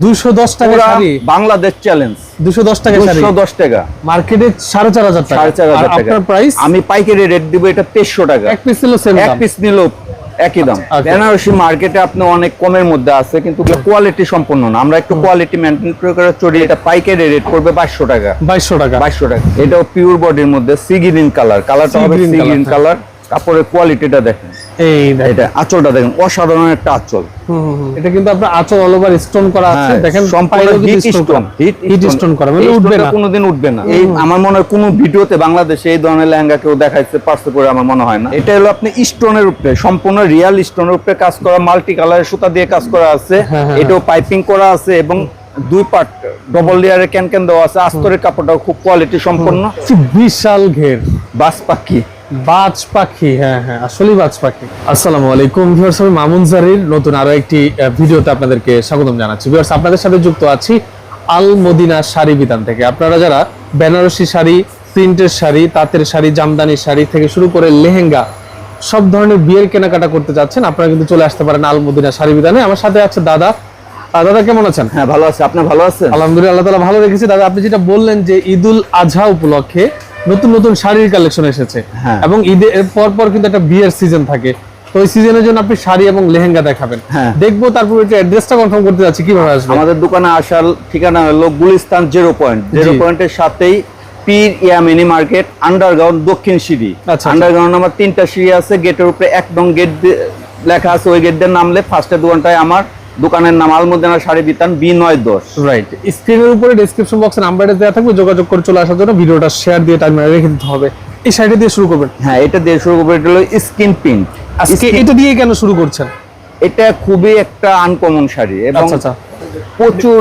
দুশো দশ টাকা শাড়ি। বাংলাদেশ চ্যালেঞ্জ টাকা শাড়ি। মার্কেটে আপনার প্রাইস আমি পাইকারি রেট দিব এটা টাকা। এক পিস সেম এক পিস নিল একই দাম। আচ্ছা, বেনারসি মার্কেটে আপনি অনেক কমের মধ্যে আছে কিন্তু কোয়ালিটি সম্পূর্ণ না। আমরা একটু কোয়ালিটি মেনটেন করে চলি এটা পাইকারি রেট করবে বাইশশো টাকা। বাইশশো টাকা। বাইশশো টাকা। এটাও পিওর বডির মধ্যে সি গ্রিন কালার কালারটা হবে সি গ্রিন। কালার কাপড়ের কোয়ালিটিটা দেখেন। এই এটা আঁচলটা দেখেন অসাধারণ একটা আঁচল। এটা কিন্তু আপনার আঁচল অল ওভার স্টোন করা আছে। হ্যাঁ, দেখেন সম্পূর্ণ হিট স্টোন হিট স্টোন করা। মানে উঠবে না। কোনোদিন উঠবে না। এই আমার মনে হয় কোনো ভিডিওতে বাংলাদেশে এই ধরনের লেহেঙ্গা কেউ দেখাইছে পারছে করে আমার মনে হয় না। এটা হলো আপনি স্টোনের উপরে সম্পূর্ণ রিয়াল স্টোনের উপরে কাজ করা মাল্টি কালারের সুতা দিয়ে কাজ করা আছে। হ্যাঁ, হ্যাঁ, এটাও পাইপিং করা আছে এবং দুই পার্ট ডবল লেয়ারের ক্যান ক্যান দেওয়া আছে। আস্তরের কাপড়টাও খুব কোয়ালিটি সম্পন্ন বিশাল ঘের। বাস পাখি। বাজ পাখি হ্যাঁ হ্যাঁ আসলেই বাজ পাখি। আসসালামু আলাইকুম ভিউয়ার্স আমি মামুন জারির নতুন আরও একটি ভিডিওতে আপনাদেরকে স্বাগতম জানাচ্ছি। ভিউয়ার্স আপনাদের সাথে যুক্ত আছি আল মদিনা শাড়ি বিতান থেকে। আপনারা যারা বেনারসি শাড়ি প্রিন্টের শাড়ি তাঁতের শাড়ি জামদানি শাড়ি থেকে শুরু করে লেহেঙ্গা সব ধরনের বিয়ের কেনাকাটা করতে যাচ্ছেন আপনারা কিন্তু চলে আসতে পারেন আল মদিনা শাড়ি বিধানে আমার সাথে আছে দাদা। দাদা কেমন আছেন? হ্যাঁ ভালো আছে। আপনি ভালো আছেন? আলহামদুলিল্লাহ আল্লাহ তালা ভালো রেখেছি। দাদা আপনি যেটা বললেন যে ঈদুল আজহা উপলক্ষে নতুন নতুন শাড়ির কালেকশন এসেছে। হ্যাঁ। এবং ঈদের পর পর কিন্তু একটা বিয়ের সিজন থাকে। তো ওই সিজনের জন্য আপনি শাড়ি এবং লেহেঙ্গা দেখাবেন। হ্যাঁ। দেখব তারপর অ্যাড্রেসটা কনফার্ম করতে যাচ্ছি কীভাবে আসবে? আমাদের দোকানে আসার ঠিকানা হলো গুলিস্তান জিরো পয়েন্ট জিরো পয়েন্টের সাথেই পীর ইয়ামিনি মার্কেট আন্ডারগ্রাউন্ড দক্ষিণ সিঁড়ি। আচ্ছা। আন্ডারগ্রাউন্ড আমার তিনটা সিঁড়ি আছে গেটের উপরে এক নং গেট লেখা আছে ওই গেট দিয়ে নামলে ফার্স্টের দোকানটায় আমার দোকানের নাম আলমুদ্দিনা শাড়ি বিতান বি নয় দশ রাইট স্ক্রিনের উপরে ডিসক্রিপশন বক্সে নাম্বারটা দেওয়া থাকবে যোগাযোগ করে চলে আসার জন্য ভিডিওটা শেয়ার দিয়ে টাইম রেখে দিতে হবে। এই শাড়িটা দিয়ে শুরু করবেন? হ্যাঁ এটা দিয়ে শুরু করব এটা হলো স্কিন প্রিন্ট আজকে এটা দিয়ে কেন শুরু করছেন? এটা খুবই একটা আনকমন শাড়ি এবং আচ্ছা আচ্ছা। প্রচুর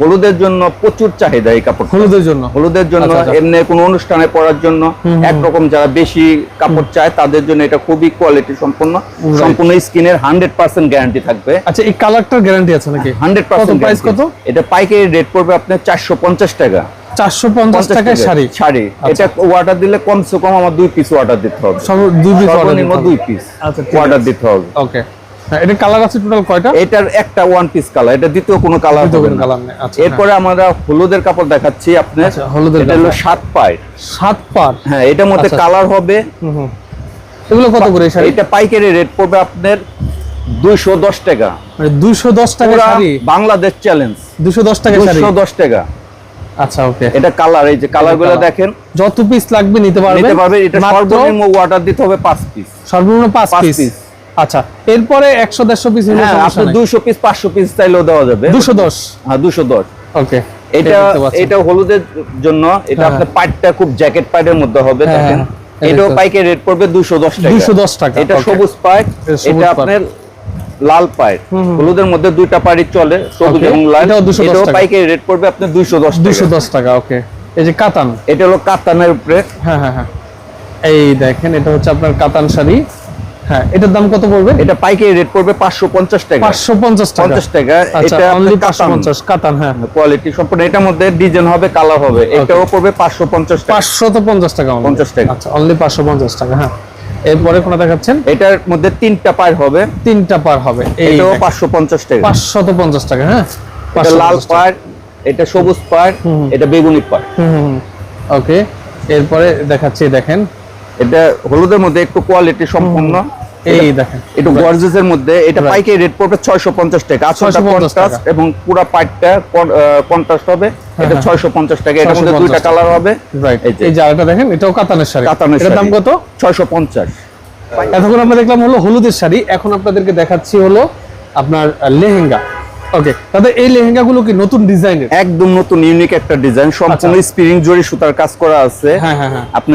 হলুদের জন্য প্রচুর চাহিদা এই কাপড় হলুদের জন্য। হলুদের জন্য আচ্ছা, আচ্ছা। এমনি কোনো অনুষ্ঠানে পরার জন্য একরকম যারা বেশি কাপড় চায় তাদের জন্য এটা খুবই কোয়ালিটি সম্পন্ন। সম্পূর্ণ স্কিনের হান্ড্রেড পার্সেন্ট গ্যারান্টি থাকবে। আচ্ছা এই কালারটার গ্যারান্টি আছে নাকি? হান্ড্রেড পার্সেন্ট প্রাইস কত? এটা পাইকারি রেট পড়বে আপনার চারশো পঞ্চাশ টাকা। চারশো পঞ্চাশ 50 টাকায় শাড়ি? শাড়ি। এটা অর্ডার দিলে কমসে কম আমার দুই পিস অর্ডার দিতে হবে। দুই পিস আচ্ছা, অর্ডার দিতে হবে। ওকে এটা কালার আছে টোটাল কয়টা? এটার একটা ওয়ান পিস কালার এটা দ্বিতীয় কোনো কালার হবে না। আচ্ছা, এরপরে আমরা হলুদের কাপড় দেখাচ্ছি আপনার। আচ্ছা, হলুদের এটা হলো সাত সাত পার? হ্যাঁ এটার মধ্যে আচ্ছা। কালার হবে। এগুলো কত করে শাড়ি? এটা পাইকারি রেট পড়বে আপনার দুইশো দশ টাকা। মানে দুইশো দশ টাকা শাড়ি? বাংলাদেশ চ্যালেঞ্জ দুশো দশ টাকা শাড়ি? দুইশো দশ টাকা। আচ্ছা ওকে। এটা কালার এই যে কালারগুলো দেখেন। যত পিস লাগবে নিতে পারবেন। নিতে পারবে এটা সর্বনিম্ন অর্ডার দিতে হবে পাঁচ পিস সর্বনিম্ন পাঁচ পাঁচ পিস piece। আচ্ছা এরপরে একশো দেড়শো পিস হ্যাঁ আপনি দুইশো পিস পাঁচশো পিস চাইলেও দেওয়া যাবে। দুশো দশ। হ্যাঁ দুশো দশ। ওকে এটা এটা হলুদের জন্য এটা হ্যাঁ, আপনার পাটটা খুব জ্যাকেট পাইটের মধ্যে হবে হ্যাঁ, দেখেন। হ্যাঁ, এটাও এটা- পাইকের রেট পড়বে দুশো দশ টাকা। 210 টাকা, এটা সবুজ পাইট এটা। আপনার লাল পাইট হলুদের মধ্যে দুইটা পাড়ি চলে সবুজ এবং লাল। এটাও 210 পাইকের রেট পড়বে আপনার দুইশো দশ দুশো দশ টাকা ওকে এই যে কাতান। এটা হলো কাতানের উপরে হ্যাঁ হ্যাঁ হ্যাঁ। এই দেখেন এটা হচ্ছে আপনার কাতান শাড়ি। হ্যাঁ এটার দাম কত পড়বে? এটা পাইকারি রেট পড়বে পাঁচশো পঞ্চাশ টাকা। পাঁচশো পঞ্চাশ টাকা। পঞ্চাশ টাকা আচ্ছা এটা অনলি আপনার পাঁচশো কাতান হ্যাঁ। কোয়ালিটি সম্পূর্ণ এটার মধ্যে ডিজাইন হবে কালার হবে এটাও পড়বে পাঁচশো পঞ্চাশ টাকা। পাঁচশো তো পঞ্চাশ টাকা 50 টাকা। আচ্ছা অনলি পাঁচশো পঞ্চাশ টাকা হ্যাঁ। এরপরে কোনটা দেখাচ্ছেন? এটার মধ্যে তিনটা পায়ের হবে। তিনটা পার হবে এটাও পাঁচশো পঞ্চাশ টাকা। পাঁচশো তো পঞ্চাশ টাকা হ্যাঁ। এটা লাল পাড় এটা সবুজ পাড় এটা বেগুনি পাড় ওকে এরপরে দেখাচ্ছি দেখেন। এটা হলুদের মধ্যে একটু কোয়ালিটি সম্পূর্ণ। এই এটা দেখেন। একটু গর্জেসের মধ্যে। এটা পাইকারি রেট পড়বে ছয়শো পঞ্চাশ টাকা। আসলটা 650 কন্ট্রাস্ট টাকা। এবং পুরো পাইটটা কন্ট্রাস্ট হবে। এটা হ্যাঁ। ছয়শো পঞ্চাশ টাকা। এটার মধ্যে দুইটা কালার হবে। রাইট এই যে। দেখেন এটাও কাতানের শাড়ি। কাতানের দাম কত? ছয়শো পঞ্চাশ। এতক্ষণ আমরা দেখলাম হলো হলুদের শাড়ি। এখন আপনাদেরকে দেখাচ্ছি হলো আপনার লেহেঙ্গা। ওকে তাহলে এই লেহেঙ্গা গুলো কি নতুন ডিজাইনের? একদম নতুন ইউনিক একটা ডিজাইন সম্পূর্ণ স্প্রিং জড়ি সুতার কাজ করা আছে। আচ্ছা। হ্যাঁ হ্যাঁ হ্যাঁ। আপনি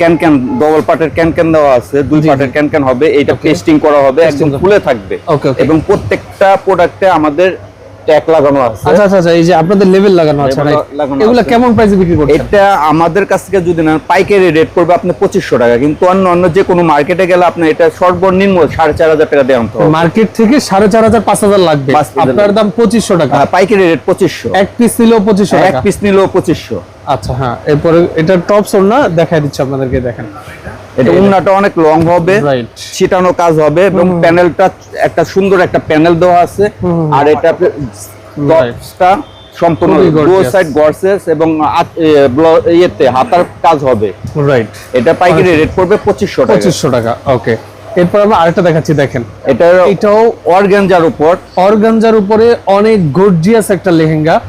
ক্যান ক্যান ডবল পার্টের ক্যান ক্যান দেওয়া আছে। দুই পার্টের ক্যান ক্যান হবে এটা পেস্টিং করা হবে একদম খুলে থাকবে. এবং প্রত্যেকটা প্রোডাক্টে আমাদের ট্যাগ লাগানো আছে। আচ্ছা আচ্ছা আচ্ছা এই যে আপনাদের লেভেল লাগানো আছে এগুলো কেমন প্রাইসে বিক্রি করছেন? এটা আমাদের কাছ থেকে যদি না পাইকারি রেট করবে আপনি পঁচিশশো টাকা কিন্তু অন্য অন্য যে কোনো মার্কেটে গেলে আপনি এটা সর্বনিম্ন সাড়ে চার হাজার টাকা দিয়ে আনতে হবে। মার্কেট থেকে সাড়ে চার হাজার পাঁচ হাজার লাগবে। আপনার দাম পঁচিশশো টাকা। হ্যাঁ, পাইকারি রেট পঁচিশশো। এক পিস নিলেও পঁচিশশো এক পিস নিলেও পঁচিশশো। আচ্ছা হ্যাঁ। এরপরে এটা টপ দেখাই দিচ্ছি আপনাদেরকে দেখেন। এটা উন্নাটা অনেক লং হবে ছিটানো কাজ হবে এবং প্যানেলটা একটা সুন্দর একটা প্যানেল দেওয়া আছে। আর এটা টপসটা সম্পূর্ণ দু সাইড গর্সেস এবং আত- এ, ব্ল- ইয়েতে হাতার কাজ হবে। রাইট এটা পাইকারি রেট পড়বে পঁচিশশো টাকা। পঁচিশশো টাকা ওকে এরপর আমরা আরেকটা দেখাচ্ছি দেখেন। এটা এটাও অর্গানজার উপর। অর্গানজার উপরে অনেক গর্জিয়াস একটা লেহেঙ্গা।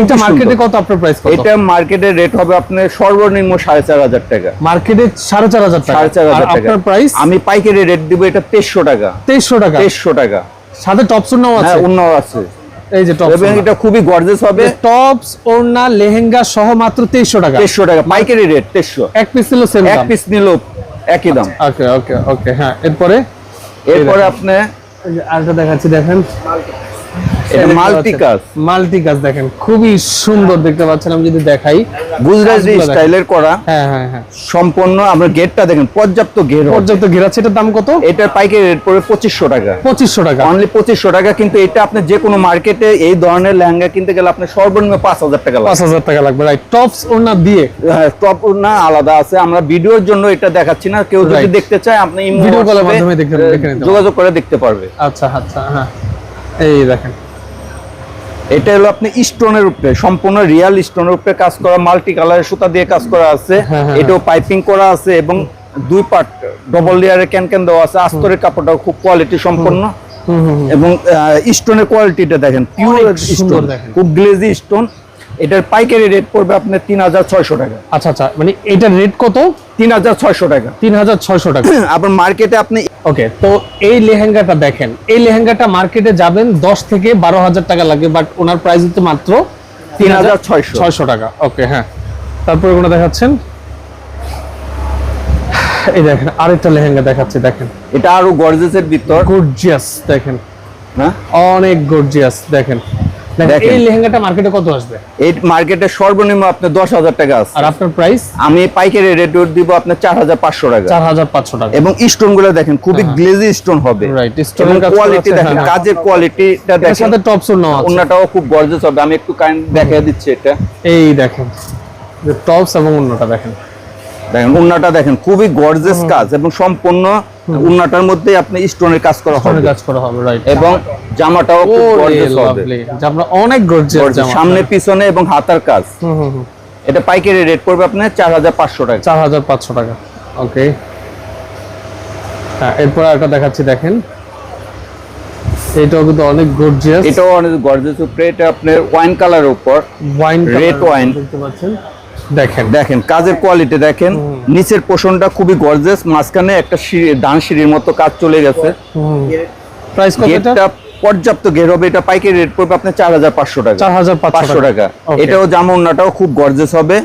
এটা। মার্কেটে কত আপনার প্রাইস কত? এটা মার্কেটের রেট হবে আপনার সর্বনিম্ন সাড়ে চার হাজার টাকা। মার্কেটে সাড়ে চার হাজার টাকা। সাড়ে চার আর হাজার টাকা। আপনার প্রাইস আমি পাইকারি রেট দিব এটা তেইশশো টাকা। তেইশশো টাকা? তেইশশো টাকা। সাথে টপস ওড়নাও আছে? হ্যাঁ উন্নত আছে। এই যে টপস এবং এটা খুবই গর্জেস হবে। টপস ওড়না লেহেঙ্গা সহ মাত্র তেইশশো টাকা। তেইশশো টাকা। পাইকারি রেট তেইশশো। এক পিস ছিল সেম এক পিস নিল একই দাম। ওকে ওকে ওকে হ্যাঁ এরপরে? এরপরে আপনি আরেকটা দেখাচ্ছি দেখেন। এটা মাল্টি কাজ। মাল্টি কাজ দেখেন খুবই সুন্দর দেখতে পাচ্ছেন। আমি যদি দেখাই গুজরাটি স্টাইলের করা। হ্যাঁ হ্যাঁ হ্যাঁ। সম্পূর্ণ আমরা গেটটা দেখেন পর্যাপ্ত গেট হবে পর্যাপ্ত ঘেরাচ্ছে এটার দাম কত? এটার পাইকারি রেট পড়বে পঁচিশশো টাকা। পঁচিশশো টাকা। অনলি পঁচিশশো টাকা কিন্তু এটা আপনি যে কোনো মার্কেটে এই ধরনের লেহেঙ্গা কিনতে গেলে আপনি সর্বনিম্ন পাঁচ হাজার টাকা লাগবে। পাঁচ হাজার টাকা লাগবে রাইট টপস দিয়ে। টপ না আলাদা আছে। আমরা ভিডিওর জন্য এটা দেখাচ্ছি না। কেউ যদি দেখতে চায় আপনি মাধ্যমে যোগাযোগ করে দেখতে পারবে। আচ্ছা আচ্ছা হ্যাঁ। এই দেখেন। এটা হলো আপনি স্টোনের উপরে সম্পূর্ণ রিয়াল স্টোনের উপরে কাজ করা মাল্টি কালারের সুতা দিয়ে কাজ করা আছে। হ্যাঁ, হ্যাঁ, এটাও পাইপিং করা আছে এবং দুই পার্ট ডবল লেয়ারে ক্যান ক্যান দেওয়া আছে। আস্তরের কাপড়টা খুব কোয়ালিটি সম্পন্ন। এবং স্টোনের কোয়ালিটিটা দেখেন পিওর স্টোন খুব গ্লেজি স্টোন এটার পাইকারি রেট পড়বে আপনার তিন হাজার ছয়শো টাকা। আচ্ছা আচ্ছা মানে এটার রেট কত? তিন হাজার ছয়শো টাকা। তিন হাজার ছয়শো টাকা। আপনার মার্কেটে আপনি ওকে তো এই লেহেঙ্গাটা দেখেন। এই লেহেঙ্গাটা মার্কেটে যাবেন দশ থেকে বারো হাজার টাকা লাগে বাট ওনার প্রাইস হচ্ছে মাত্র তিন হাজার ছয়শো। ছয়শো টাকা। ওকে হ্যাঁ। তারপরে কোনো দেখাচ্ছেন। এই দেখেন আরেকটা লেহেঙ্গা দেখাচ্ছে দেখেন। এটা আরও গর্জেসের ভিতর। গর্জিয়াস দেখেন। হ্যাঁ অনেক গর্জিয়াস দেখেন। এই লেহেঙ্গাটা মার্কেটে কত আসবে? এই মার্কেটে সর্বনিম্ন আপনার দশ হাজার টাকা আছে। আর আপনার প্রাইস আমি পাইকারি রেট দিব আপনার চার হাজার পাঁচশো টাকা। চার হাজার পাঁচশো টাকা। এবং স্টোনগুলো দেখেন খুবই গ্লেজি স্টোন হবে। করা কোয়ালিটি দেখেন হ্যাঁ, হ্যাঁ। কাজের কোয়ালিটিটা দেখেন। সাথে টপস নাও খুব গর্জেস হবে। আমি একটু কাইন্ড দেখিয়ে দিচ্ছি এটা। এই দেখেন টপস এবং অন্যটা দেখেন। দেখেন উন্নাটা দেখেন খুবই গর্জেস কাজ এবং সম্পূর্ণ উন্নাটার মধ্যে আপনি স্টোনের কাজ করা হবে। কাজ করা হবে রাইট এবং জামাটাও খুব গর্জেস হবে। লাভলি অনেক গর্জিয়াস জামা। সামনে পিছনে এবং হাতার কাজ। এটা পাইকারি রেট পড়বে আপনার চার হাজার পাঁচশো টাকা। চার হাজার পাঁচশো টাকা ওকে হ্যাঁ এরপর একটা দেখাচ্ছি দেখেন। এটাও কিন্তু অনেক গর্জিয়াস এটাও অনেক গর্জেস উপরে এটা আপনার ওয়াইন কালারের উপর। Wine Red wine। দেখতে পাচ্ছেন। দেখেন। দেখেন কাজের কোয়ালিটি দেখেন। নিচের পোষণটা খুবই গর্জেস মাঝখানে একটা ডান সিঁড়ির মতো কাজ চলে গেছে। প্রাইস কত পর্যাপ্ত গের হবে এটা পাইকারি রেট পড়বে আপনার চার হাজার পাঁচশো টাকা। চার হাজার পাঁচশো পাঁচশো টাকা। এটাও জামুনাটাও খুব গর্জেস হবে।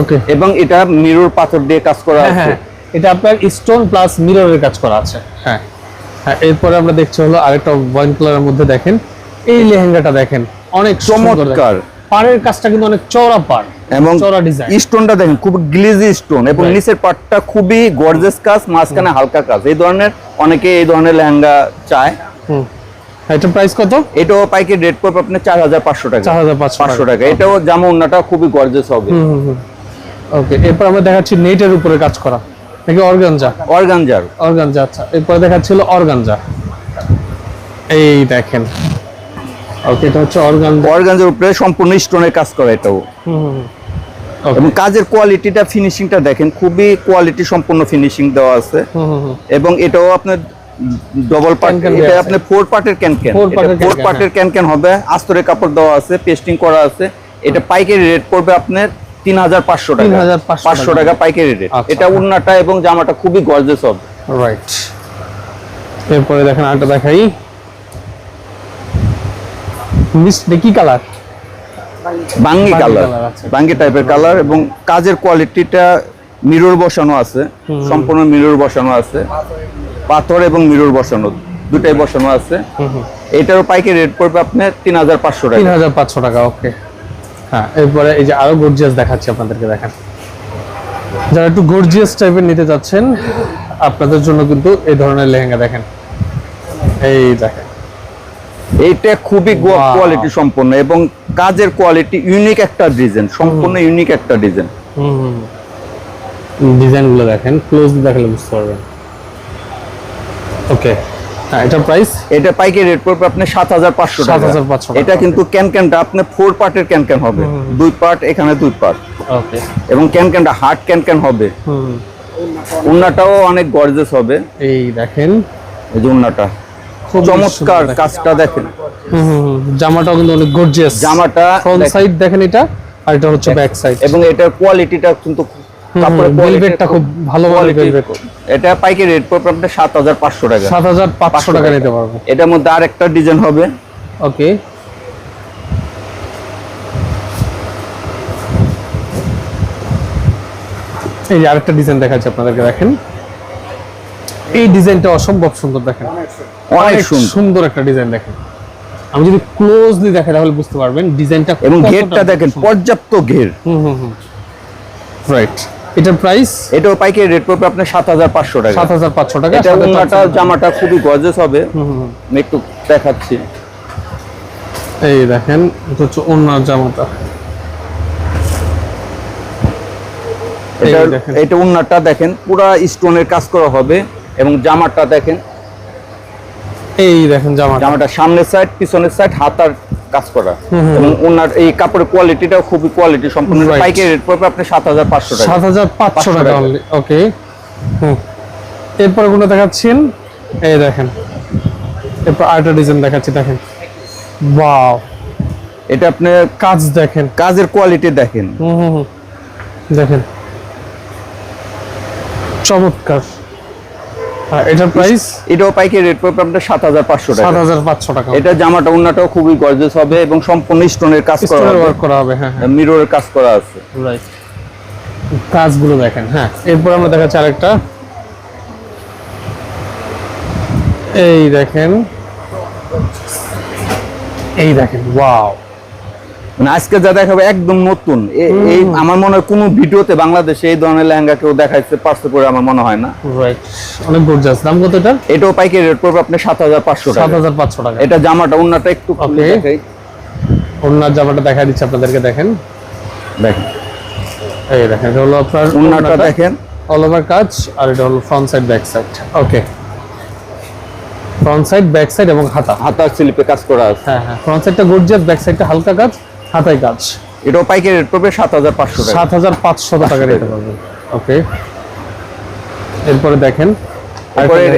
ওকে এবং এটা মিরর পাথর দিয়ে কাজ করা হ্যাঁ আছে। হ্যাঁ। এটা আপনার স্টোন প্লাস মিররের কাজ করা আছে। হ্যাঁ। হ্যাঁ এরপরে আমরা দেখছি হলো আরেকটা ওয়াইন কালারের মধ্যে দেখেন। এই লেহেঙ্গাটা দেখেন অনেক চমৎকার। পাড়ের কাজটা কিন্তু অনেক চওড়া পাড় এবং চওড়া ডিজাইন স্টোনটা দেখেন খুব গ্লিজি স্টোন এবং. নিচের পাটটা খুবই গর্জেস কাজ মাঝখানে হালকা কাজ। এই ধরনের অনেকে এই ধরনের লেহেঙ্গা চায়। হুম। প্রাইস কত? এটাও রেট চার হাজার পাঁচশো টাকা। চার হাজার পাঁচশো টাকা। এটাও জামুনাটা খুবই গর্জেস হবে। ওকে এরপর আমরা দেখাচ্ছি নেটের উপরে কাজ করা। নাকি অর্গানজা? অর্গানজার। অর্গানজা আচ্ছা। এরপরে দেখাচ্ছিল অর্গানজা। এই দেখেন। ওকে এটা হচ্ছে অর্গানজা অর্গানজার উপরে সম্পূর্ণ স্টোনের কাজ করা এটাও। এবং কাজের কোয়ালিটিটা ফিনিশিংটা দেখেন খুবই কোয়ালিটি সম্পূর্ণ ফিনিশিং দেওয়া আছে। এবং এটাও আপনার ডবল পার্ট এটা ফোর পার্টের ক্যান ক্যান ফোর পার্টের ক্যান ক্যান হবে আস্তরের কাপড় দেওয়া আছে পেস্টিং করা আছে। এটা পাইকারি রেট পড়বে আপনার তিন হাজার পাঁচশো টাকা। 3,500 পাঁচশো টাকা। পাইকারি রেট আচ্ছা, এটা হ্যাঁ। উন্নাটা এবং জামাটা খুবই গর্জেস হবে। রাইট এরপরে দেখেন আরেকটা দেখাই। মিস কি কালার? বাঙ্গি কালার। বাঙ্গি টাইপের কালার এবং কাজের কোয়ালিটিটা মিরর বসানো আছে। সম্পূর্ণ মিরর বসানো আছে। পাথর এবং মিরর বসানো দুটাই বসানো আছে। এটারও পাইকারি রেট পড়বে আপনার তিন হাজার পাঁচশো টাকা। তিন হাজার পাঁচশো টাকা ওকে হ্যাঁ এরপরে এই যে আরও গর্জিয়াস দেখাচ্ছি আপনাদেরকে দেখেন। যারা একটু গর্জিয়াস টাইপের নিতে চাচ্ছেন আপনাদের জন্য কিন্তু এই ধরনের লেহেঙ্গা দেখেন। এই দেখেন। এইটা খুবই. কোয়ালিটি সম্পন্ন এবং কাজের কোয়ালিটি ইউনিক একটা ডিজাইন সম্পূর্ণ ইউনিক একটা ডিজাইন ডিজাইনগুলো দেখেন ক্লোজ দেখালে বুঝতে পারবেন। ওকে এটার প্রাইস এটা পাইকারি রেট পড়বে আপনি সাত হাজার পাঁচশো টাকা। 7,500 টাকা। এটা কিন্তু ক্যান ক্যানটা আপনি ফোর পার্টের ক্যান ক্যান হবে। দুই পার্ট এখানে দুই পার্ট ওকে এবং ক্যান ক্যানটা হার্ড ক্যান ক্যান হবে। হুম। উন্নাটাও অনেক গর্জেস হবে। এই দেখেন। এই যে উন্নাটা। চমৎকার কাজটা দেখেন। জামাটাও কিন্তু অনেক গর্জিয়াস জামাটা ফ্রন্ট সাইড দেখেন এটা আর এটা হচ্ছে ব্যাক সাইড এবং এটার কোয়ালিটিটা কিন্তু কাপড়ের ভেলভেটটা খুব ভালো ভেলভেট এটা পাইকারি রেট পড়বে আপনার সাত হাজার পাঁচশো টাকা। নিতে পারব। এটার মধ্যে আর একটা ডিজাইন হবে। ওকে এই আরেকটা ডিজাইন দেখাচ্ছি আপনাদেরকে দেখেন। এই ডিজাইনটা অসম্ভব সুন্দর দেখেন। অনেক সুন্দর। একটা ডিজাইন দেখেন। আমি যদি ক্লোজলি দেখাই তাহলে বুঝতে পারবেন ডিজাইনটা এবং ঘেরটা দেখেন পর্যাপ্ত ঘের। হুম হুম হুম। রাইট এটার প্রাইস এটাও পাইকারি রেট পড়বে আপনার সাত হাজার পাঁচশো টাকা। সাত হাজার পাঁচশো টাকা এটা জামাটা খুবই গর্জেস হবে। আমি একটু দেখাচ্ছি। এই দেখেন এটা হচ্ছে ওনার জামাটা। এটা দেখেন। এটা উন্নাটা দেখেন পুরা স্টোনের কাজ করা হবে এবং জামাটা দেখেন এই দেখেন জামাটা। জামাটা সামনের সাইড পিছনের সাইড হাতার কাজ করা। এবং উন্নার এই কাপড়ের কোয়ালিটিটাও খুবই কোয়ালিটি সম্পূর্ণ. পাইকারি রেট পড়বে আপনি সাত হাজার পাঁচশো টাকা। সাত হাজার পাঁচশো টাকা। ওকে হুম। এরপরগুলো দেখাচ্ছেন এই দেখেন। এরপর আরেকটা ডিজাইন দেখাচ্ছি দেখেন। বাও এটা আপনি কাজ দেখেন। কাজের কোয়ালিটি দেখেন। হুম হুম। দেখেন। চমৎকার। এটার প্রাইস এটাও পাইকারি রেট পড়বে আপনার সাত হাজার পাঁচশো সাত টাকা হাজার পাঁচশো টাকা। এটা জামাটা উন্নাটাও খুবই গর্জেস হবে এবং সম্পূর্ণ স্টোনের কাজ করা হবে। ওয়ার্ক করা হবে হ্যাঁ হ্যাঁ। মিররের কাজ করা আছে। রাইট কাজগুলো দেখেন হ্যাঁ। এরপর আমরা দেখাচ্ছি আরেকটা। এই দেখেন। এই দেখেন ওয়াও আজকে যা দেখাবে একদম নতুন। এই আমার মনে হয় কোনো ভিডিওতে বাংলাদেশে এই ধরনের লেহেঙ্গা কেউ দেখাইতে পারছে করে আমার মনে হয় না। রাইট অনেক গর্জাস দাম কত এটা এটাও পাইকারি রেট পড়বে আপনি সাত হাজার পাঁচশো সাত হাজার পাঁচশো টাকা। এটা জামাটা উন্নাটা একটু খুলে. দেখাই। ওনার জামাটা দেখা দিচ্ছে আপনাদেরকে দেখেন। দেখেন। এই দেখেন এটা হলো আপনার উন্নাটা দেখেন। অল ওভার কাজ আর এটা হলো front side back side okay front side back side এবং হাতা। হাতার স্লিপে কাজ করা আছে। হ্যাঁ হ্যাঁ। ফ্রন্ট সাইডটা গর্জিয়াস ব্যাক সাইডটা হালকা কাজ। হাতায় কাজ এটাও পাইকারি রেট পড়বে সাত হাজার পাঁচশো টাকা। সাত হাজার পাঁচশো টাকা রেট পারবেন ওকে এরপরে দেখেন।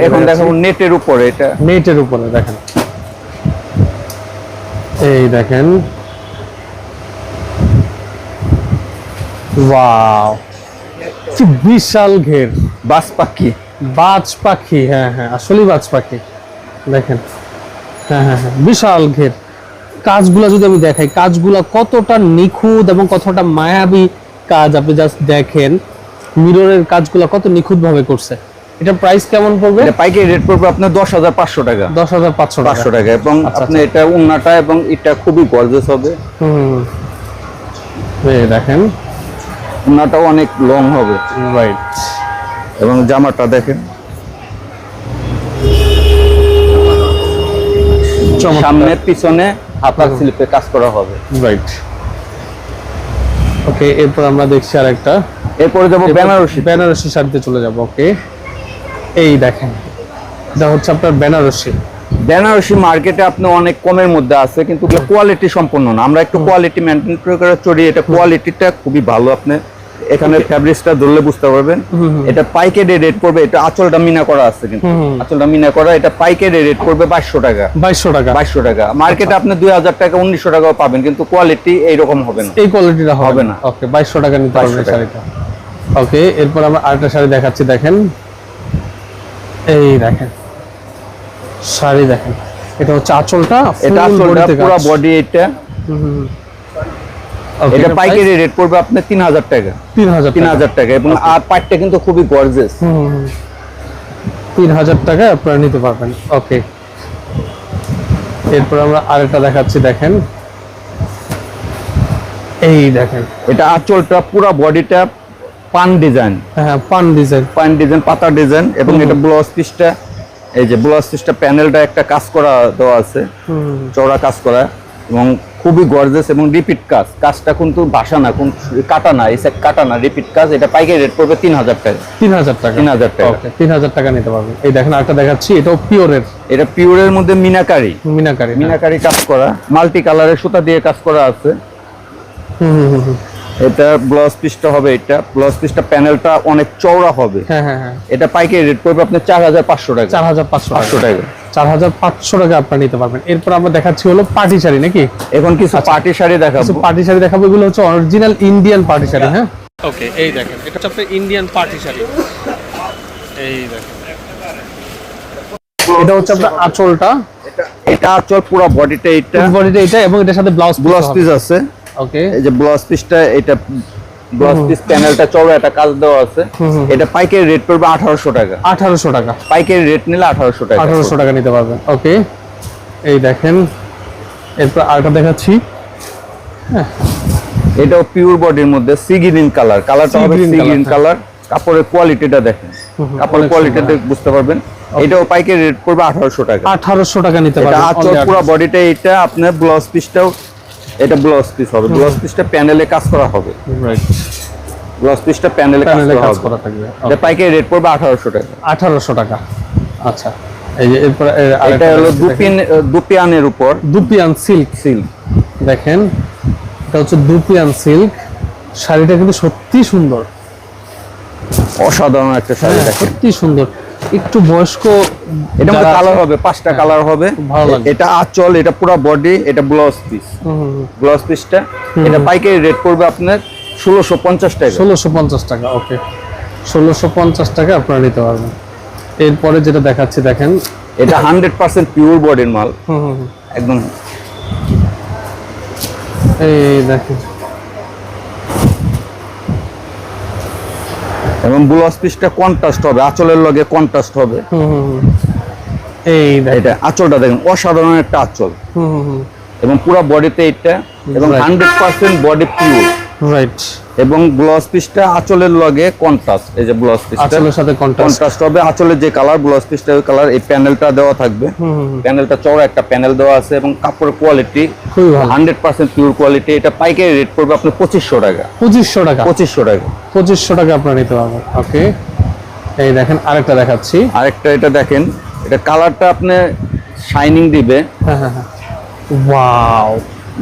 এখন দেখাবো নেটের উপরে এটা। নেটের উপরে দেখেন। এই দেখেন। ওয়াও কি বিশাল ঘের। বাস পাখি। বাজ পাখি হ্যাঁ হ্যাঁ আসলেই বাজ পাখি। দেখেন। হ্যাঁ হ্যাঁ হ্যাঁ বিশাল ঘের। কাজগুলা যদি আমি দেখাই কাজগুলা কতটা নিখুঁত এবং কতটা মায়াবী কাজ আপনি জাস্ট দেখেন মিররের কাজগুলা কত নিখুঁত ভাবে করছে। এটা প্রাইস কেমন পড়বে? এটা পাইকারি রেট পড়বে আপনার দশ হাজার পাঁচশো টাকা। দশ হাজার পাঁচশো টাকা। টাকা এবং আচ্ছা, আপনি এটা উন্নাটা এবং এটা খুবই গর্জেস হবে। হুম। এই দেখেন। উন্নাটাও অনেক লং হবে। রাইট এবং জামাটা দেখেন। সামনে পিছনে হাতার স্লিপে কাজ করা হবে। রাইট ওকে এরপর আমরা দেখছি আর একটা এরপরে যাব বেনারসি। বেনারসি শাড়িতে চলে যাব ওকে এই দেখেন এটা হচ্ছে আপনার বেনারসি। বেনারসি মার্কেটে আপনি অনেক কমের মধ্যে আছে কিন্তু কোয়ালিটি সম্পূর্ণ না। আমরা একটু কোয়ালিটি মেনটেন করে চড়ি এটা কোয়ালিটিটা খুবই ভালো। আপনি এখানে ফ্যাব্রিক্সটা ধরলে বুঝতে পারবেন। এটা পাইকারি রেট পড়বে এটা আঁচলটা মিনা করা আছে কিন্তু। আঁচলটা মিনা করা এটা পাইকারি রেট পড়বে বাইশশো টাকা। বাইশশো টাকা। বাইশশো টাকা। মার্কেটে আপনি দুই হাজার টাকা উনিশশো টাকাও পাবেন কিন্তু কোয়ালিটি এইরকম হবে না। এই কোয়ালিটিটা হবে না। ওকে বাইশশো টাকা নিতে পারবেন শাড়িটা। ওকে এরপর আমরা আরেকটা শাড়ি দেখাচ্ছি দেখেন। এই দেখেন। শাড়ি দেখেন। এটা হচ্ছে আঁচলটা এটা আঁচলটা পুরো বডি এটা হুম, এটা পাইকারি রেট পড়বে আপনার তিন হাজার টাকা। তিন হাজার তিন হাজার টাকা। এবং আর পাটটা কিন্তু খুবই গর্জেস। তিন হাজার টাকায় আপনারা নিতে পারবেন। ওকে এরপর আমরা আরেকটা দেখাচ্ছি দেখেন। এই দেখেন। এটা আঁচলটা পুরো বডিটা পান ডিজাইন হ্যাঁ পান ডিজাইন পান ডিজাইন পাতা ডিজাইন এবং এটা ব্লাউজ পিসটা এই যে ব্লাউজ পিসটা প্যানেলটা একটা কাজ করা দেওয়া আছে। চওড়া কাজ করা এবং খুবই গর্জেস এবং রিপিট কাজ। কাজটা কিন্তু বাসা না কোন কাটা না side কাটা না রিপিট কাজ এটা পাইকারি রেট পড়বে তিন হাজার টাকা। তিন হাজার টাকা। 3000 টাকা। তিন হাজার টাকা নিতে পারবে এই দেখেন আরেকটা দেখাচ্ছি এটাও পিওরের এটা পিওরের মধ্যে মিনাকারি। মিনাকারি হ্যাঁ। মিনাকারি কাজ করা। মাল্টি কালারের সুতা দিয়ে কাজ করা আছে। এটা ব্লাউজ পিসটা হবে এটা। ব্লাউজ পিসটা প্যানেলটা অনেক চওড়া হবে। হ্যাঁ হ্যাঁ হ্যাঁ। এটা পাইকারি রেট পড়বে আপনার চার হাজার পাঁচশো টাকা। চার হাজার পাঁচশো টাকা। চার হাজার পাঁচশো টাকা আপনার নিতে পারবেন। এরপর আমরা দেখাচ্ছি হলো পার্টি শাড়ি নাকি? এখন কিছু পার্টি শাড়ি দেখাবো। কিছু পার্টি শাড়ি দেখাবো এগুলো হচ্ছে অরিজিনাল ইন্ডিয়ান পার্টি শাড়ি হ্যাঁ? ওকে এই দেখেন এটা হচ্ছে আপনার ইন্ডিয়ান পার্টি শাড়ি। এই দেখেন। এটা হচ্ছে আপনার আঁচলটা। এটা চল পুরো বডিটা এটা বডিটা এটা এবং এটার সাথে ব্লাউজ ব্লাউজ পিস আছে। ওকে এই যে ব্লাউজ পিসটা এটা ব্লাউজ পিস প্যানেলটা চওড়া একটা কাজ দেওয়া আছে। এটা পাইকারি রেট পড়বে আঠারোশো টাকা। আঠারোশো টাকা। পাইকারি রেট নিলে আঠারোশো টাকা। আঠারোশো টাকা নিতে পারবেন। ওকে। এই দেখেন। এরপর আরেকটা দেখাচ্ছি। এটাও পিওর বডির মধ্যে সি গ্রিন কালার কালারটা হবে সি গ্রিন। কালার কাপড়ের কোয়ালিটিটা দেখেন। কাপড়ের কোয়ালিটিটা বুঝতে পারবেন। এটাও পাইকারি রেট পড়বে আঠারোশো টাকা। আঠারোশো টাকা নিতে পারবেন। পুরো বডিটা এটা আপনার ব্লাউজ পিসটাও এটা ব্লাউজ পিস হবে। ব্লাউজ পিসটা প্যানেলে কাজ করা হবে। রাইট ব্লাউজ পিসটা প্যানেলে কাজ করা থাকবে। এটা পাইকারি রেট পড়বে আঠারোশো টাকা। আঠারোশো টাকা। আচ্ছা। এই যে এরপর এটা হলো দুপিন দুপিয়ানের উপর। দুপিয়ান সিল্ক সিল্ক দেখেন এটা হচ্ছে দুপিয়ান সিল্ক শাড়িটা কিন্তু সত্যি সুন্দর। অসাধারণ একটা শাড়ি হ্যাঁ, সত্যি সুন্দর। একটু বয়স্ক এটা মধ্যে কালার হবে পাঁচটা কালার হবে। ভালো লাগবে। এটা আঁচল এটা পুরো বডি এটা ব্লাউজ পিস। ব্লাউজ পিসটা এটা পাইকারি রেট পড়বে আপনার ষোলোশো পঞ্চাশ টাকা। ষোলোশো পঞ্চাশ টাকা ওকে ষোলোশো পঞ্চাশ টাকা আপনারা নিতে পারবেন। এরপরে যেটা দেখাচ্ছি দেখেন। এটা হান্ড্রেড পার্সেন্ট পিওর বডির মাল। হুম, হুম, হুম। একদম। এই দেখেন। এবং ব্লাউজ পিসটা কন্ট্রাস্ট হবে আঁচলের লগে কন্ট্রাস্ট হবে। এই এটা আঁচলটা দেখেন অসাধারণ একটা আঁচল। এবং পুরো বডিতে এটা এবং hundred percent body pure right এবং ব্লাউজ পিসটা আঁচলের লগে কন্ট্রাস্ট এই যে ব্লাউজ পিসটা আঁচলের সাথে কন্ট্রাস্ট হবে আঁচলের যে কালার ব্লাউজ পিসটা ওই কালার এই প্যানেলটা দেওয়া থাকবে। প্যানেলটা চওড়া একটা প্যানেল দেওয়া আছে এবং কাপড়ের কোয়ালিটি খুবই ভালো। হান্ড্রেড পার্সেন্ট পিওর কোয়ালিটি এটা পাইকারি রেট পড়বে আপনার পঁচিশশো টাকা। পঁচিশশো টাকা। পঁচিশশো টাকা। পঁচিশশো টাকা আপনারা নিতে পারবেন ওকে এই দেখেন আরেকটা দেখাচ্ছি। আরেকটা এটা দেখেন এটা কালারটা আপনি শাইনিং দিবে। হ্যাঁ হ্যাঁ হ্যাঁ। ওয়াও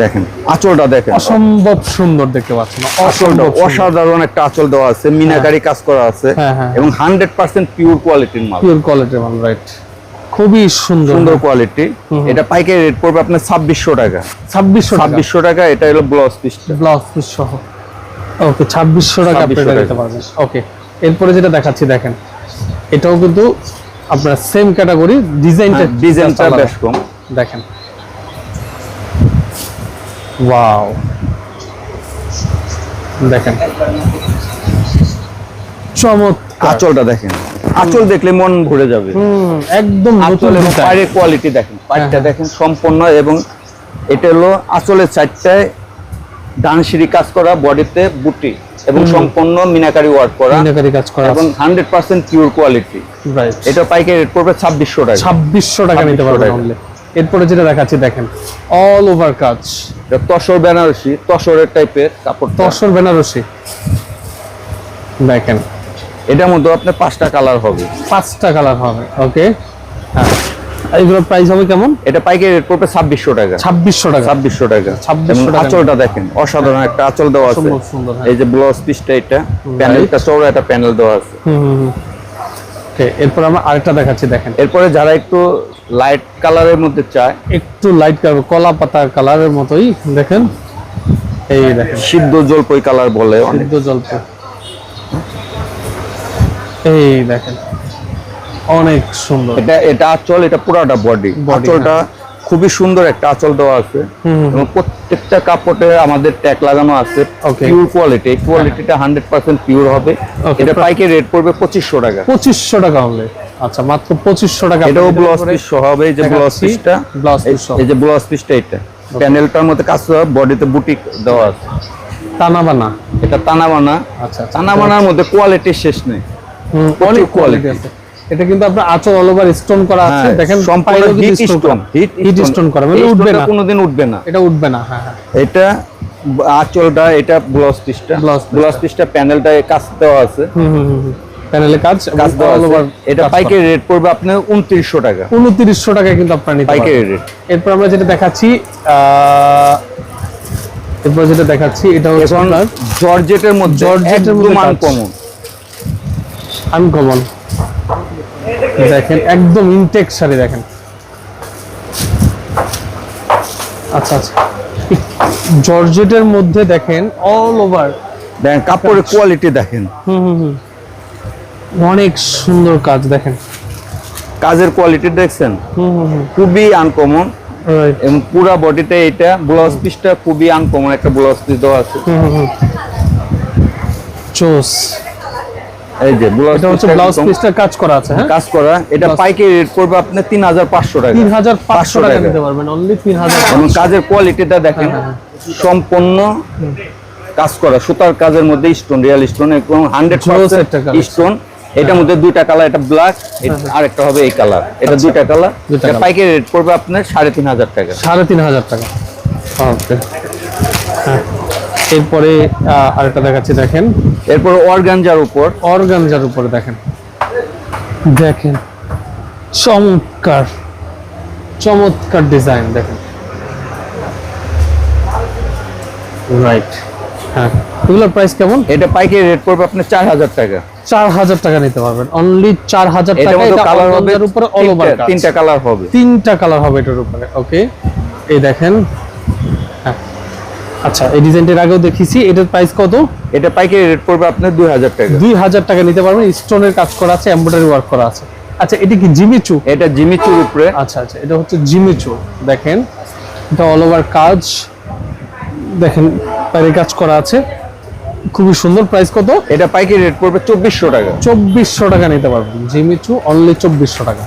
দেখেন আঁচলটা দেখেন। অসম্ভব সুন্দর দেখতে পাচ্ছেন আঁচলটা অসাধারণ একটা আঁচল দেওয়া আছে মিনাকারি কাজ করা আছে হ্যাঁ, হ্যাঁ। এবং হান্ড্রেড পার্সেন্ট পিওর কোয়ালিটির মাল। পিওর কোয়ালিটির মাল রাইট খুবই সুন্দর। সুন্দর কোয়ালিটি এটা পাইকারি রেট পড়বে আপনার ছাব্বিশশো টাকা। ছাব্বিশশো ছাব্বিশশো টাকা এটা হলো ব্লাউজ পিসটা ব্লাউজ পিস সহ। ওকে ছাব্বিশশো টাকা আপনি 2600 নিতে পারবেন। ওকে এরপরে যেটা দেখাচ্ছি দেখেন। এটাও কিন্তু আপনার সেম ক্যাটাগরি ডিজাইনটা ডিজাইনটা হ্যাঁ, বেশ কম। দেখেন ওয়াও দেখেন। আঁচলটা দেখেন। আঁচল দেখলে মন ভরে যাবে। একদম আঁচল এবং পায়ের কোয়ালিটি দেখেন। পায়েরটা হ্যাঁ। দেখেন সম্পূর্ণ এবং এটা হলো আঁচলের চারটায় ডান সিঁড়ি কাজ করা বডিতে বুটি এবং সম্পূর্ণ মিনাকারি ওয়ার্ক করা মিনাকারি কাজ করা এবং হান্ড্রেড পার্সেন্ট পিওর কোয়ালিটি এটা পাইকারি রেট পড়বে ছাব্বিশশো টাকা। ছাব্বিশশো টাকা নিতে 2600 পারবেন only। এরপরে যেটা দেখাচ্ছি দেখেন অল ওভার কাজ। এটা তসর বেনারসি তসরের টাইপের কাপড় তসর বেনারসি। দেখেন এটার মধ্যে আপনার পাঁচটা কালার হবে। পাঁচটা কালার হবে ওকে হ্যাঁ। এইগুলোর প্রাইস হবে কেমন? এটা পাইকারি রেট পড়বে ছাব্বিশশো টাকা। ছাব্বিশশো টাকা। ছাব্বিশশো টাকা। 2600 এবং আঁচলটা দেখেন অসাধারণ একটা আঁচল দেওয়া আছে। হ্যাঁ। এই যে ব্লাউজ পিসটা এটা প্যানেলটা চৌড়া একটা প্যানেল দেওয়া আছে। হুম হুম। Okay, এরপর আমরা আরেকটা দেখাচ্ছি দেখেন। এরপরে যারা একটু লাইট কালারের মধ্যে চায় একটু লাইট কালার কলা পাতা কালারের মতোই দেখেন। এই দেখেন। সিদ্ধ জলপই কালার বলে সিদ্ধ জল্প এই দেখেন। অনেক সুন্দর। এটা এটা আচল এটা পুরাটা বডি আঁচলটা খুবই সুন্দর একটা আঁচল দেওয়া আছে। এবং প্রত্যেকটা কাপড়ে আমাদের ট্যাগ লাগানো আছে. পিওর কোয়ালিটি এই কোয়ালিটিটা হান্ড্রেড পার্সেন্ট পিওর হবে। এটা পাইকারি রেট পড়বে পঁচিশশো টাকা। পঁচিশশো টাকা হলে আচ্ছা মাত্র পঁচিশশো টাকা এটাও ব্লাউজ পিস সহ হবে এই যে। ব্লাউজ পিসটা piece সহ। এই যে ব্লাউজ পিসটা এটা। প্যানেলটার মধ্যে কাজ বডিতে বুটিক দেওয়া আছে। টানা বানা এটা তানা বানা আচ্ছা আচ্ছা। তানা বানার মধ্যে কোয়ালিটির শেষ নেই। অনেক কোয়ালিটি আছে। এটা কিন্তু আপনার আঁচল অল ওভার স্টোন করা আছে। হ্যাঁ, দেখেন সম্পূর্ণ হিট স্টোন হিট স্টোন করা। মানে উঠবে না। কোনোদিন উঠবে না। এটা উঠবে না হ্যাঁ হ্যাঁ। এটা আঁচলটা এটা ব্লাউজ পিসটা ব্লাউজ পিসটা প্যানেলটা কাজ দেওয়া আছে। হুম হুম। প্যানেলে কাজ কাজ দেওয়া অল আছে। ওভার এটা পাইকারি রেট পড়বে আপনার উনত্রিশশো টাকা। উনত্রিশশো টাকায় কিন্তু আপনার নিতে পাইকারি রেট এরপর আমরা যেটা দেখাচ্ছি আহ, এরপর যেটা দেখাচ্ছি এটা হচ্ছে জর্জেটের মধ্যে জর্জেটের মধ্যে। আনকমন আনকমন দেখেন একদম ইনটেক শাড়ি দেখেন। আচ্ছা আচ্ছা। জর্জেটের মধ্যে দেখেন অল ওভার দেখেন কাপড়ের কোয়ালিটি দেখেন। হুম হুম হুম। অনেক সুন্দর কাজ দেখেন। কাজের কোয়ালিটি দেখছেন? হুম হুম হুম। খুবই আনকমন এবং পুরা বডিতে এটা ব্লাউজ পিসটা খুবই আনকমন একটা ব্লাউজ পিস দেওয়া আছে। হুম হুম হুম। চোস। এই যে ব্লাউজ এটা হচ্ছে ব্লাউজ পিসটার কাজ করা আছে হ্যাঁ? কাজ করা। এটা পাইকারি রেট তিন হাজার পাঁচশো টাকা। তিন হাজার পাঁচশো টাকা টাকা। নিতে পারবেন অনলি তিন হাজার এবং কাজের কোয়ালিটিটা দেখেন হ্যাঁ, হ্যাঁ, সম্পূর্ণ কাজ করা। সুতার কাজের মধ্যে স্টোন রিয়াল স্টোন এবং হান্ড্রেড Jewels একটা collection। স্টোন এটার মধ্যে দুইটা কালার এটা ব্ল্যাক আর একটা হবে এই কালার এটা দুইটা কালার হ্যাঁ, এটা। পাইকারি রেট পড়বে আপনার সাড়ে তিন হাজার টাকা। সাড়ে তিন হাজার টাকা। ওকে হ্যাঁ। এরপরে আহ, আরেকটা দেখাচ্ছি দেখেন। এরপর অর্গানজার উপর। অর্গানজার উপরে দেখেন। দেখেন চমৎকার চমৎকার ডিজাইন দেখেন। রাইট হ্যাঁ এগুলোর প্রাইস কেমন? এটা পাইকারি রেট পড়বে আপনার চার হাজার টাকা। চার হাজার টাকা নিতে পারবেন। অনলি চার হাজার টাকা এটা কালার হবে উপরে অল ওভার তিনটা- কালার হবে। তিনটা কালার হবে এটার উপরে ওকে এই দেখেন আচ্ছা এই ডিজাইনটির আগেও দেখিছি এটার প্রাইস কত? এটা পাইকারি রেট পড়বে আপনার দুই হাজার টাকা। দুই হাজার টাকা নিতে পারবেন স্টোনের কাজ করা আছে এমব্রয়ডারি ওয়ার্ক করা আছে। আচ্ছা এটা কি জিমিচু? এটা জিমিচুর উপরে। আচ্ছা আচ্ছা এটা হচ্ছে জিমিচু। দেখেন এটা অল ওভার কাজ। দেখেন বাইরে কাজ করা আছে। খুবই সুন্দর প্রাইস কত? এটা পাইকারি রেট পড়বে চব্বিশশো টাকা। চব্বিশশো টাকা নিতে পারবেন জিমিচু অনলি চব্বিশশো টাকা।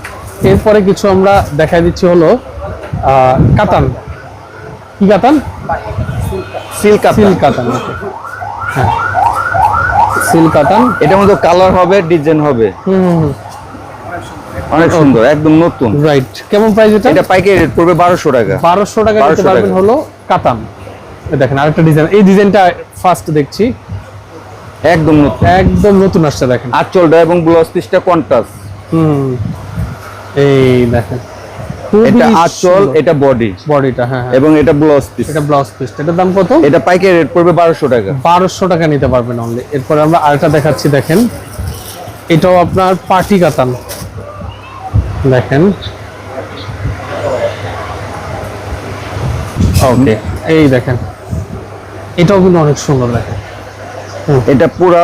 এরপরে কিছু আমরা দেখাই দিচ্ছি হলো কাতান। কি কাতান? সিল কাতান হ্যাঁ। সিল কাতান এটার মধ্যে কালার হবে ডিজাইন হবে। হুম অনেক সুন্দর একদম নতুন। রাইট কেমন প্রাইস এটা? এটা পাইকারি রেট পড়বে বারোশো টাকা। বারোশো টাকা নিতে পারবেন হলো কাতান দেখেন আরেকটা ডিজাইন এই ডিজাইনটা ফার্স্ট দেখছি। একদম নতুন। একদম নতুন আসছে দেখেন। আঁচলটা এবং ব্লাউজ পিসটা কন্ট্রাস্ট হুম। এই দেখেন। এটা আঁচল এটা বডি বডিটা হ্যাঁ এবং এটা ব্লাউজ পিস এটা ব্লাউজ পিস এটার দাম কত? এটা পাইকারি রেট পড়বে বারোশো টাকা। বারোশো টাকা নিতে পারবেন অনলি এরপরে আমরা আরেকটা দেখাচ্ছি দেখেন। এটাও আপনার পার্টি কাতান। দেখেন। ওকে এই দেখেন। এটাও কিন্তু অনেক সুন্দর দেখেন। এটা পুরা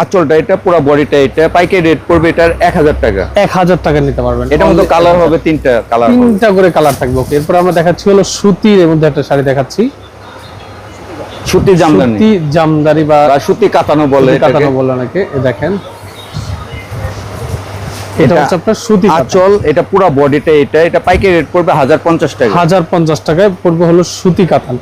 আঁচলটা এটা পুরা বডিটা এটা পাইকারি রেট পড়বে এটার এক হাজার টাকা। এক হাজার টাকা নিতে পারবেন। এটার মধ্যে কালার হবে তিনটা কালার তিনটা করে কালার থাকবে ওকে এরপর আমরা দেখাচ্ছি হলো সুতির এর মধ্যে একটা শাড়ি দেখাচ্ছি। সুতি জামদানি। সুতি জামদানি বা সুতি কাতানো বলে কাতানো বলে অনেকে এ দেখেন। এটা এটা হচ্ছে আপনার সুতি আঁচল এটা পুরা বডিটা এটা এটা পাইকারি রেট পড়বে হাজার পঞ্চাশ টাকা। হাজার পঞ্চাশ টাকায় পড়বে হলো সুতি কাতান।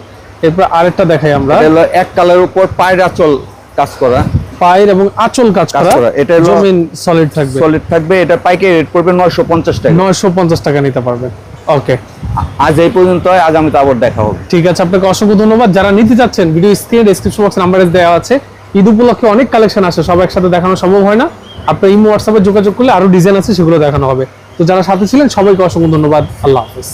এরপর আরেকটা দেখাই আমরা। এটা হলো এক কালার উপর পায়ের আঁচল কাজ করা। পায়ের এবং আঁচল কাজ করা। এটা জমিন সলিড থাকবে। সলিড থাকবে এটা পাইকারি রেট পড়বে নয়শো পঞ্চাশ টাকা। নয়শো পঞ্চাশ টাকা নিতে পারবেন ওকে আজ এই পর্যন্ত আগামীতে আবার দেখা হবে। ঠিক আছে আপনাকে অসংখ্য ধন্যবাদ। যারা নিতে চাচ্ছেন ভিডিও স্ক্রিনে ডেসক্রিপশন বক্সে নাম্বারে দেওয়া আছে। ঈদ উপলক্ষে অনেক কালেকশন আসে সব একসাথে দেখানো সম্ভব হয় না। আপনার ইমো হোয়াটসঅ্যাপে যোগাযোগ করলে আরও ডিজাইন আছে সেগুলো দেখানো হবে। তো যারা সাথে ছিলেন সবাইকে অসংখ্য ধন্যবাদ। আল্লাহ হাফিজ।